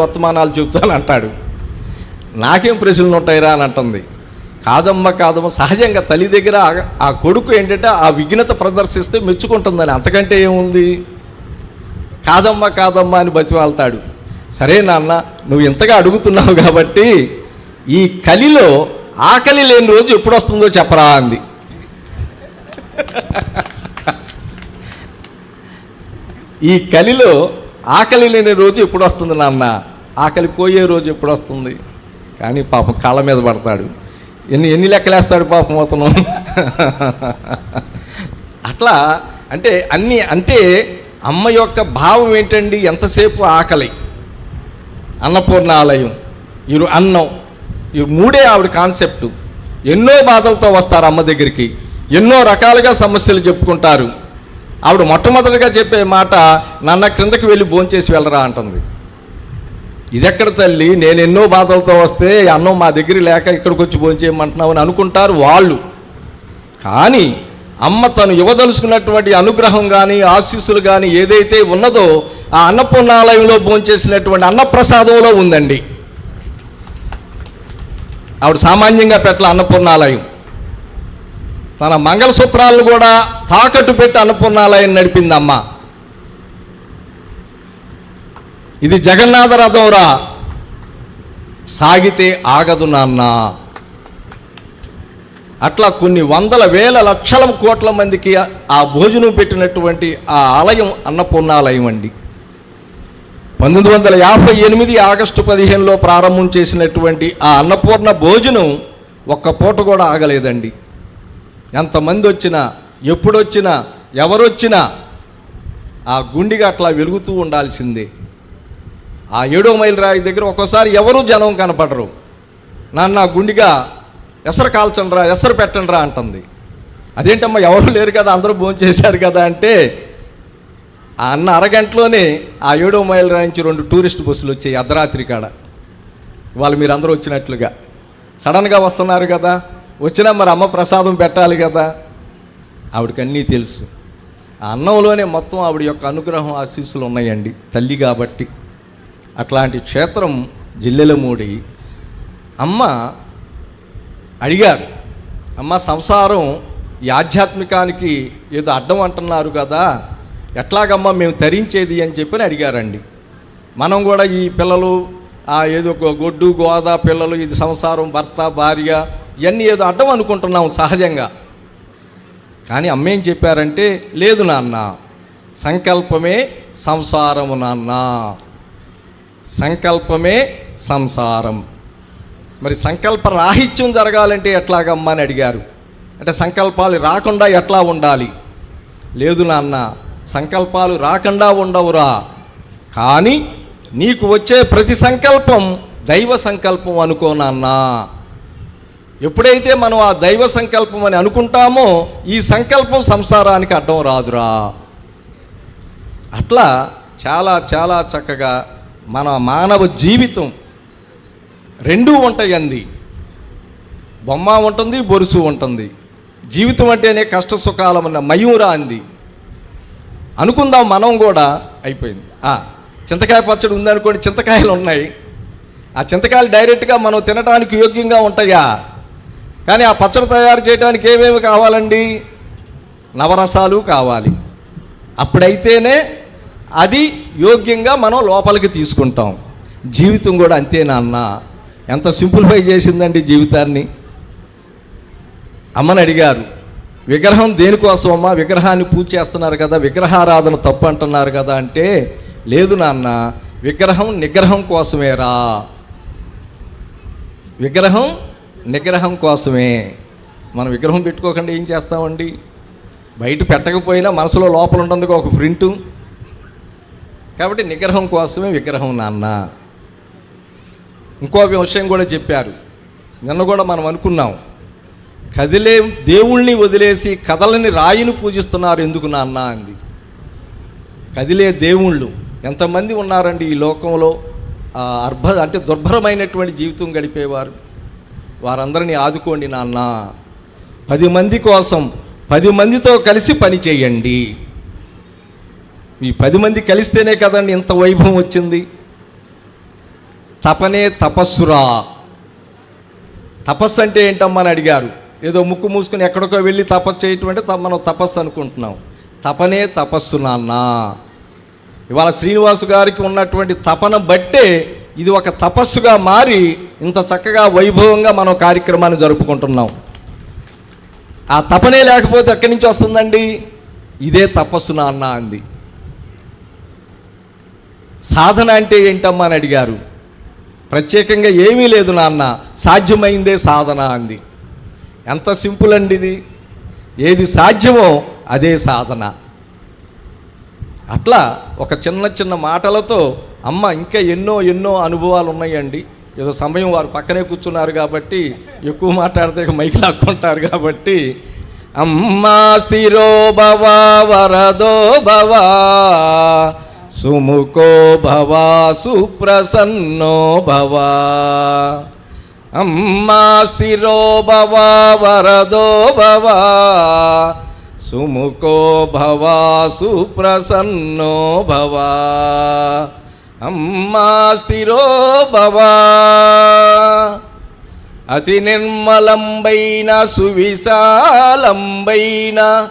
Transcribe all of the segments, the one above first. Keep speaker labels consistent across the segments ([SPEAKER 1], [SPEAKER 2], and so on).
[SPEAKER 1] వర్తమానాలు చెబుతాను అంటాడు నాకేం ప్రశ్నలు ఉంటాయిరా అని అంటుంది. కాదమ్మ కాదమ్మ సహజంగా తల్లి దగ్గర ఆ- కొడుకు ఏంటంటే ఆ విఘ్నత ప్రదర్శిస్తే మెచ్చుకుంటుందని. అంతకంటే ఏముంది? కాదమ్మ కాదమ్మ అని బతివాళ్తాడు సరే నాన్న నువ్వు ఇంతగా అడుగుతున్నావు కాబట్టి ఈ కలిలో ఆకలి లేని రోజు ఎప్పుడు వస్తుందో చెప్పరా అంది. ఈ కలిలో ఆకలి లేని రోజు ఎప్పుడు వస్తుంది నాన్న? ఆకలి పోయే రోజు ఎప్పుడు వస్తుంది? కానీ పాపం కాళ్ళ మీద పడతాడు. ఎన్ని ఎన్ని లెక్కలేస్తాడు పాపం అతను? అట్లా అంటే అన్ని అంటే అమ్మ యొక్క భావం ఏంటండి? ఎంతసేపు ఆకలి? అన్నపూర్ణ ఆలయం. ఇరు అన్నం. ఈ మూడే ఆవిడ కాన్సెప్ట్. ఎన్నో బాధలతో వస్తారు అమ్మ దగ్గరికి. ఎన్నో రకాలుగా సమస్యలు చెప్పుకుంటారు. ఆవిడ మొట్టమొదటిగా చెప్పే మాట నాన్న క్రిందకి వెళ్ళి భోంచేసి వెళ్ళరా అంటుంది. ఇదెక్కడ తల్లి? నేను ఎన్నో బాధలతో వస్తే అన్నం మా దగ్గర లేక ఇక్కడికి వచ్చి భోంచేయమంటున్నావు అని అనుకుంటారు వాళ్ళు. కానీ అమ్మ తను ఇవ్వదలుచుకున్నటువంటి అనుగ్రహం కానీ ఆశీస్సులు కానీ ఏదైతే ఉన్నదో ఆ అన్నపూర్ణాలయంలో భోంచేసినటువంటి అన్నప్రసాదంలో ఉందండి. ఆవిడ సామాన్యంగా పెట్టల అన్నపూర్ణాలయం. తన మంగళసూత్రాలను కూడా తాకట్టు పెట్టి అన్నపూర్ణాలయం నడిపిందమ్మ అమ్మ ఇది జగన్నాథ రథంరా సాగితే ఆగదు నాన్న. అట్లా కొన్ని వందల వేల లక్షల కోట్ల మందికి ఆ భోజనం పెట్టినటువంటి ఆ ఆలయం అన్నపూర్ణాలయం అండి పంతొమ్మిది వందల యాభై ఎనిమిది ఆగస్టు పదిహేనులో ప్రారంభం చేసినటువంటి ఆ అన్నపూర్ణ భోజనం ఒక్క పూట కూడా ఆగలేదండి. ఎంతమంది వచ్చినా ఎప్పుడొచ్చినా ఎవరొచ్చినా ఆ గుండిగా అట్లా వెలుగుతూ ఉండాల్సిందే. ఆ ఏడో మైల్ రాయి దగ్గర ఒక్కోసారి ఎవరు జనం కనపడరు. నాన్న గుండిగా ఎసరు కాల్చండిరా ఎసరు పెట్టండిరా అంటుంది. అదేంటమ్మా ఎవరు లేరు కదా అందరూ భోజనం చేశారు కదా అంటే ఆ అన్న అరగంటలోనే ఆ ఏడో మైల్ రాయి నుంచి రెండు టూరిస్ట్ బస్సులు వచ్చాయి అర్ధరాత్రి కాడ. వాళ్ళు మీరు అందరూ వచ్చినట్లుగా. సడన్గా వస్తున్నారు కదా వచ్చినా మరి అమ్మ ప్రసాదం పెట్టాలి కదా. ఆవిడకి అన్నీ తెలుసు. ఆ అన్నంలోనే మొత్తం ఆవిడ యొక్క అనుగ్రహం ఆశీస్సులు ఉన్నాయండి తల్లి కాబట్టి. అట్లాంటి క్షేత్రం జిల్లెలమూడి అమ్మ అడిగారు. అమ్మ సంసారం ఈ ఆధ్యాత్మికానికి ఏదో అడ్డం అంటున్నారు కదా ఎట్లాగమ్మా మేము తరించేది అని చెప్పని అడిగారండి. మనం కూడా ఈ పిల్లలు ఆ ఏదో గొడ్డు గోదా పిల్లలు ఇది సంసారం భర్త భార్య ఇవన్నీ ఏదో అడ్డం అనుకుంటున్నాం సహజంగా. కానీ అమ్మ ఏం చెప్పారంటే లేదు నాన్న సంకల్పమే సంసారము నాన్న. సంకల్పమే సంసారం. మరి సంకల్ప రాహిత్యం జరగాలంటే ఎట్లాగమ్మా అని అడిగారు. అంటే సంకల్పాలు రాకుండా ఎట్లా ఉండాలి? లేదు నాన్న సంకల్పాలు రాకుండా ఉండవురా. కానీ నీకు వచ్చే ప్రతి సంకల్పం దైవ సంకల్పం అనుకో నాన్న. ఎప్పుడైతే మనం ఆ దైవ సంకల్పం అని అనుకుంటామో ఈ సంకల్పం సంసారానికి అడ్డం రాదురా. అట్లా చాలా చాలా చక్కగా మన మానవ జీవితం రెండూ ఉంటాయి అంది. బొమ్మ ఉంటుంది బొరుసు ఉంటుంది. జీవితం అంటేనే కష్ట సుఖాలమన్న మయూరా అంది. అనుకుందాం మనం కూడా అయిపోయింది. చింతకాయ పచ్చడి ఉందనుకోండి చింతకాయలు ఉన్నాయి. ఆ చింతకాయలు డైరెక్ట్గా మనం తినడానికి యోగ్యంగా ఉంటాయా? కానీ ఆ పచ్చడి తయారు చేయడానికి ఏమేమి కావాలండి? నవరసాలు కావాలి. అప్పుడైతేనే అది యోగ్యంగా మనం లోపలికి తీసుకుంటాం. జీవితం కూడా అంతే అన్న ఎంత సింప్లిఫై చేసిందండి జీవితాన్ని. అమ్మని అడిగారు విగ్రహం దేనికోసం అమ్మా విగ్రహాన్ని పూజ చేస్తున్నారు కదా విగ్రహారాధన తప్పు అంటున్నారు కదా అంటే లేదు నాన్న విగ్రహం నిగ్రహం కోసమేరా విగ్రహం నిగ్రహం కోసమే. మనం విగ్రహం పెట్టుకోకుండా ఏం చేస్తామండి? బయట పెట్టకపోయినా మనసులో లోపల ఉంటుంది ఒక ప్రింటు. కాబట్టి నిగ్రహం కోసమే విగ్రహం నాన్న. ఇంకో విషయం కూడా చెప్పారు. నిన్న కూడా మనం అనుకున్నాం. కదిలే దేవుణ్ణి వదిలేసి కథలని రాయిని పూజిస్తున్నారు ఎందుకు నాన్న అంది. కదిలే దేవుళ్ళు. ఎంతమంది ఉన్నారండి ఈ లోకంలో? అర్భ అంటే దుర్భరమైనటువంటి జీవితం గడిపేవారు. వారందరినీ ఆదుకోండి నాన్న. పది మంది కోసం పది మందితో కలిసి పని చేయండి. ఈ పది మంది కలిస్తేనే కదండి ఇంత వైభవం వచ్చింది. తపనే తపస్సురా. తపస్సు అంటే ఏంటమ్మా అని అడిగారు. ఏదో ముక్కు మూసుకుని ఎక్కడికో వెళ్ళి తపస్సు చేయటం అంటే మనం తపస్సు అనుకుంటున్నాం. తపనే తపస్సు నాన్న. ఇవాళ శ్రీనివాసు గారికి ఉన్నటువంటి తపన బట్టే ఇది ఒక తపస్సుగా మారి ఇంత చక్కగా వైభవంగా మనం కార్యక్రమాన్ని జరుపుకుంటున్నాం. ఆ తపనే లేకపోతే ఎక్కడి నుంచి వస్తుందండి? ఇదే తపస్సు నాన్న అంది. సాధన అంటే ఏంటమ్మా అని అడిగారు. ప్రత్యేకంగా ఏమీ లేదు నాన్న సాధ్యమైందే సాధన అంది. ఎంత సింపుల్ అండి ఇది. ఏది సాధ్యమో అదే సాధన. అట్లా ఒక చిన్న చిన్న మాటలతో అమ్మ ఇంకా ఎన్నో ఎన్నో అనుభవాలు ఉన్నాయండి. ఏదో సమయం వారు పక్కనే కూర్చున్నారు కాబట్టి ఎక్కువ మాట్లాడితే ఇక మైకి లాక్కుంటారు కాబట్టి అమ్మా స్థిరో భవా వరదో భవా సుముఖో భవ సుప్రసన్నో భవ. అమ్మా స్థిరో భవ వరదో భవ. సుముఖో భవ సుప్రసన్నో భవ. అమ్మా స్థిరో భవ. అతి నిర్మలంబైన సువిశాలంబైన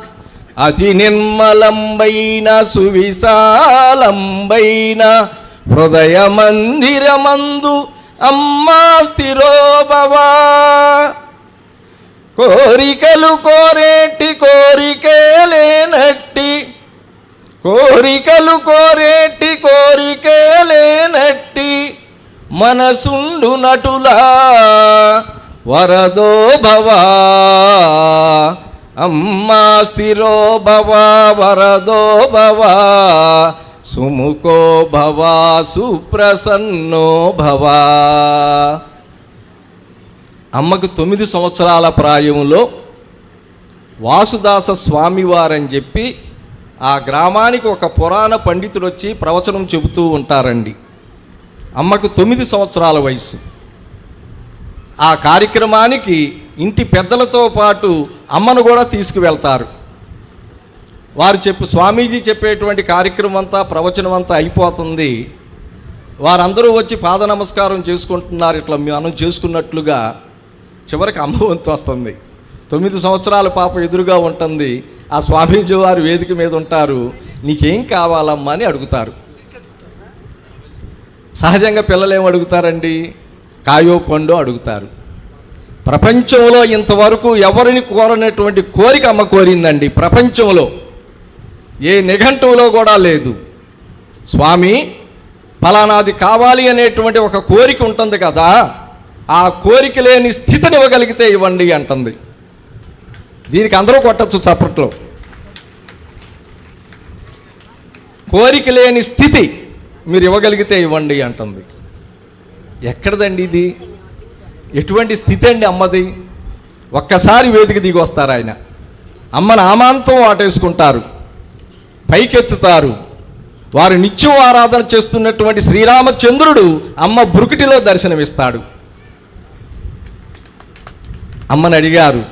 [SPEAKER 1] అతి నిర్మలంబైన సువిశాలంబైన హృదయ మందిరమందు అమ్మా స్థిరోభవా. కోరికలు కోరేటి కోరికేలేనట్టి కోరికలు కోరేటి కోరికేలేనట్టి మనసుండు నటులా వరదో భవా అమ్మా స్థిరో భవా వరదో భవా సుముఖో భవా సుప్రసన్నో భవా. అమ్మకు తొమ్మిది సంవత్సరాల ప్రాయంలో వాసుదాస స్వామివారని చెప్పి ఆ గ్రామానికి ఒక పురాణ పండితుడు వచ్చి ప్రవచనం చెబుతూ ఉంటారండి. అమ్మకు తొమ్మిది సంవత్సరాల వయసు ఆ కార్యక్రమానికి ఇంటి పెద్దలతో పాటు అమ్మను కూడా తీసుకువెళ్తారు. వారు చెప్పు స్వామీజీ చెప్పేటువంటి కార్యక్రమం అంతా ప్రవచనం అంతా అయిపోతుంది. వారందరూ వచ్చి పాద నమస్కారం చేసుకుంటున్నారు. ఇట్లా మనం చేసుకున్నట్లుగా చివరికి అమ్మ వంతు వస్తుంది. తొమ్మిది సంవత్సరాల పాప ఎదురుగా ఉంటుంది. ఆ స్వామీజీ వారు వేదిక మీద ఉంటారు. నీకేం కావాలమ్మా అని అడుగుతారు. సహజంగా పిల్లలు ఏం అడుగుతారండి? కాయో పండు అడుగుతారు. ప్రపంచంలో ఇంతవరకు ఎవరిని కోరనటువంటి కోరిక అమ్మ కోరిందండి? ప్రపంచంలో. ఏ నిఘంటువులో కూడా లేదు. స్వామి ఫలానాది కావాలి అనేటువంటి ఒక కోరిక ఉంటుంది కదా ఆ కోరిక లేని స్థితిని ఇవ్వగలిగితే ఇవ్వండి అంటుంది. దీనికి అందరూ కొట్టచ్చు చప్పట్లో కోరిక లేని స్థితి మీరు ఇవ్వగలిగితే ఇవ్వండి అంటుంది. ఎక్కడదండి ఇది? ఎటువంటి స్థితి అండి అమ్మది? ఒక్కసారి వేదిక దిగి వస్తారు ఆయన. అమ్మ నామాంతం వాటేసుకుంటారు. పైకెత్తుతారు. వారు నిత్యం ఆరాధన చేస్తున్నటువంటి శ్రీరామచంద్రుడు అమ్మ బురుకుటిలో దర్శనమిస్తాడు. అమ్మని అడిగారు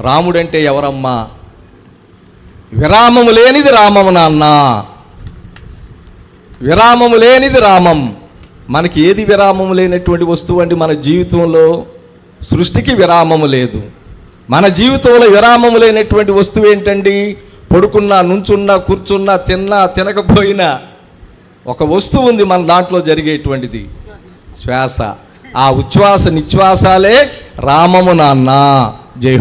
[SPEAKER 1] రాముడంటే ఎవరమ్మా? విరామము లేనిది రామము నాన్న. విరామము లేనిది రామం. మనకి ఏది విరామము లేనటువంటి వస్తువు అండి మన జీవితంలో? సృష్టికి విరామము లేదు. మన జీవితంలో విరామము లేనటువంటి వస్తువు ఏంటండి? పడుకున్నా నుంచున్నా కూర్చున్నా తిన్నా తినకపోయినా ఒక వస్తువు ఉంది మన దాంట్లో జరిగేటువంటిది. శ్వాస. ఆ ఉచ్ఛ్వాస నిశ్వాసాలే రామము నాన్న. జై